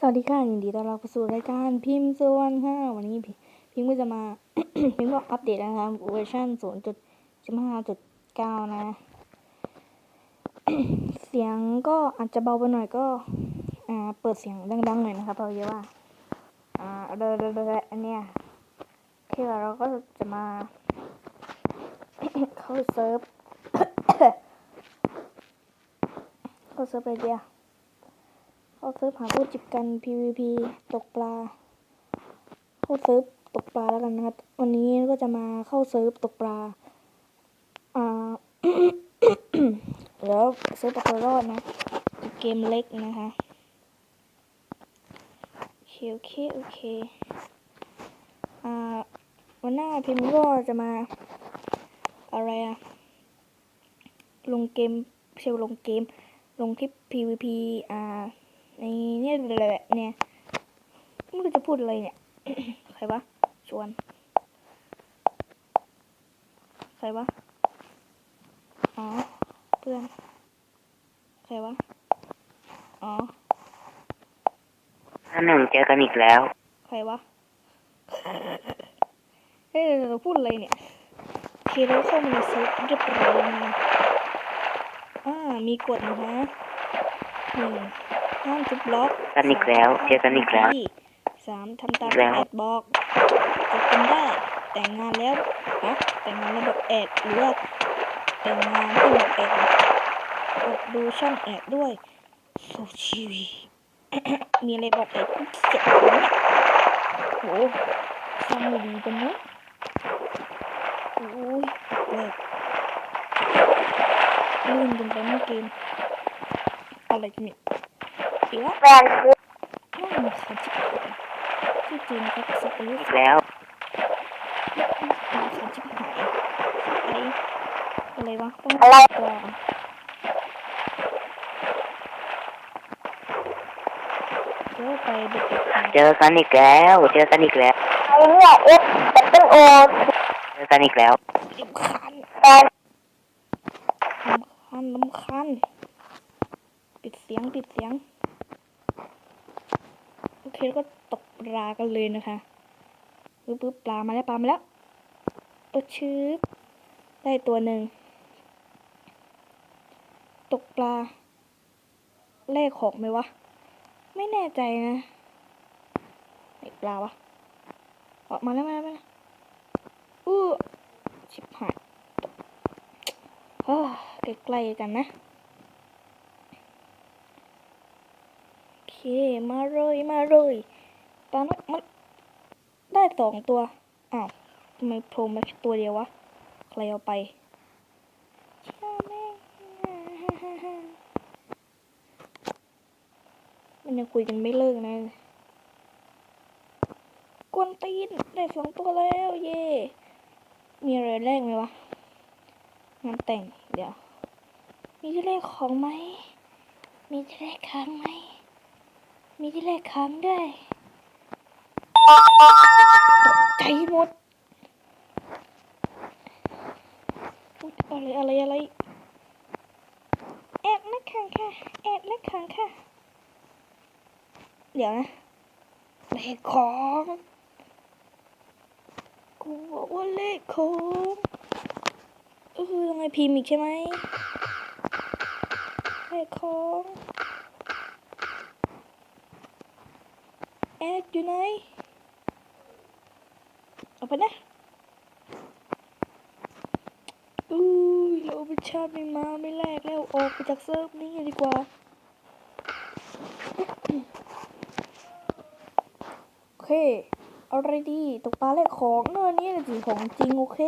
สวัสดีค่ะยินดีต้อนรับเข้าสู่รายการพิมพ์ส่วนค่ะวันนี้พิมพ์ก็จะมา พิมพ์ก็อัปเดตนะครับเวอร์ชัน0.5.9นะ เสียงก็อาจจะเบาไปหน่อยก็ อ่าเปิดเสียงดังๆหน่อยนะครับเพราะว่าอ่าเดอเดอเดออันเนี้ยที่เราก็จะมา เข้าเซิร์ฟเข้าเซิร์ฟไรเดียว เข้าเซิร์ฟหาผู้จิบกัน PVP ตกปลา เข้าเซิร์ฟตกปลาแล้วกันนะครับ วันนี้ก็จะมาเข้าเซิร์ฟตกปลา อ่าเดี๋ยวเซิร์ฟตกปลารอดนะ เกมเล็กนะคะโอเคโอเคโอเค อ่า วันหน้าพิมพ์ก็จะมา อะไรอะลงเกมไม่ใช่ลงเกม ลงคลิป PVP อ่า นเนี่ยแหละเนี่ยไม่รู้จะพูดอะไรเนี่ย ใครวะ ชวน ใครวะ อ๋อ เพื่อน ใครวะ อ๋อท่านหนึ่งเจอกันอีกแล้ว ใครวะ เฮ้ยเราพูดอะไรเนี่ยโอเคเราเข้ามาในเซิร์ฟเรียบร้อยแล้วนะอ่า มีกฎนะฮะหนึ่ง ห้ามทุบบล็อกกันอีกแล้วเจอกันอีกแล้วที่สามทำตามอีกแล้วที่แอดบอกจะเป็นได้ แต่งงานแล้วนะแต่งงานแล้วบอกแอดหรือว่าแต่งงานที่บอกแอดนะกดดูช่องแอดด้วยโซชีวีมีอะไรบอกแอดกูเจ็บหัวเนี่ยโหฟังไม่ดีกันเนอะโอ้ยแรกลื่นจนไปเมื่อเกมอะไรกันเนี่ย อีกแล้วแฟนคือน่ามาขาจิบหายที่จริงก็สเปซอีกแล้วมาขาจิบหายไออะไรวะต้องอะไรตัวเดี๋ยวไปเด็กๆเจอกันอีกแล้วเจอกันอีกแล้วไอ้เนี่ยเอฟดับเบิลโอเจอกันอีกแล้วลำคันแฟนลำคันลำคันปิดเสียงปิดเสียงโอเคแล้วก็ตกปลากันเลยนะคะปึ๊บปึ๊บปลามาแล้วปลามาแล้วเออชืบได้ตัวหนึ่ง ตกปลาแลกของไหมวะ ไม่แน่ใจนะไหนปลาวะ ออกมาแล้วมาแล้วมาแล้วอู้ชิบหายเฮ้อใกล้ๆกันนะ โอเค มาเลยมาเลยตอนนั้นมันได้สองตัว อ้าวทำไมโผล่มาแค่ตัวเดียววะ ใครเอาไปมันยังคุยกันไม่เลิกนะ กวนตีน ได้สองตัวแล้ว เย่มีอะไรแรกไหมวะ งานแต่ง เดี๋ยว มีที่แรกของไหม มีที่แรกค้างไหม มีที่แรกค้างด้วยตกใจหมดอะไรอะไรอะไรแอบนักขังค่ะแอบนักขังค่ะ เดี๋ยวนะเลขของกูบอกว่าเลขของเออยังไงพิมพ์อีกใช่ไหมเลขของแอยู่ไหนเอาไปนะอุ้ยเราไปชาติไม่มาไม่แลกแล้วออกไปจากเซิร์ฟนี้ดีกว่าโอเคเอาอะไรดีตกปลาแลกของเนอะเนี่ยสิของจริงโอเค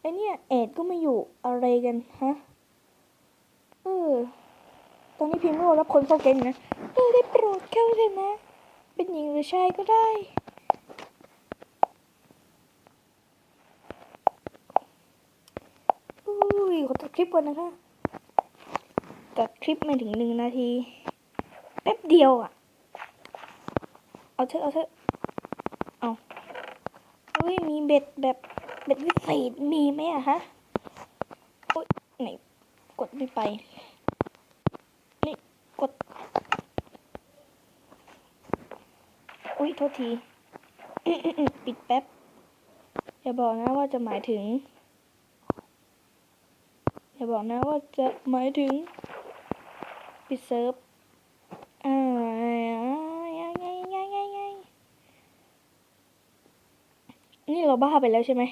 ไอเนี่ยแอดก็ไม่อยู่อะไรกันฮะเออตอนนี้พิมพ์ก็รับคนเข้าแก๊งอยู่นะเออได้โปรดเข้าเลยนะ เป็นหญิงหรือชายก็ได้ อุ้ยขอตัดคลิปก่อนนะคะ ตัดคลิปไม่ถึงหนึ่งนาที แป๊บเดียวอะ เอาเถอะเอาเถอะเอาเฮ้ยมีเบ็ดแบบเบ็ดวิเศษมีไหมอะฮะ โอ๊ยไหนกดไม่ไป นี่ กด อุ้ยโทษที ปิดแป๊บ อย่าบอกนะว่าจะหมายถึง อย่าบอกนะว่าจะหมายถึง ปิดเซิร์ฟอ่ายังไงยังไงยังนี่เราบ้าไปแล้วใช่ไหม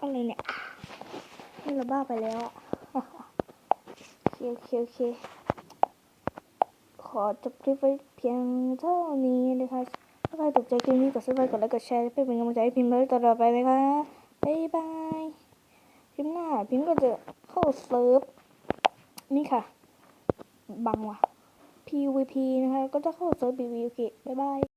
อะไรเนี่ย นี่เราบ้าไปแล้วโอเคโอเคโอเค อจบคลิปไว้เพียงเท่านี้นะคะถ้าใครตกใจคลิปนี้กดซับสไครต์กดไลค์กดแชร์เพื่อเป็นกำลังใจให้พิมพ์เลยตลอดไปนะคะบ๊ายบายคลิปหน้าพิมพ์ก็จะเข้าเซิร์ฟนี่ค่ะ บังว่ะ PVP นะคะ ก็จะเข้าเซิร์ฟ PVP บ๊ายบาย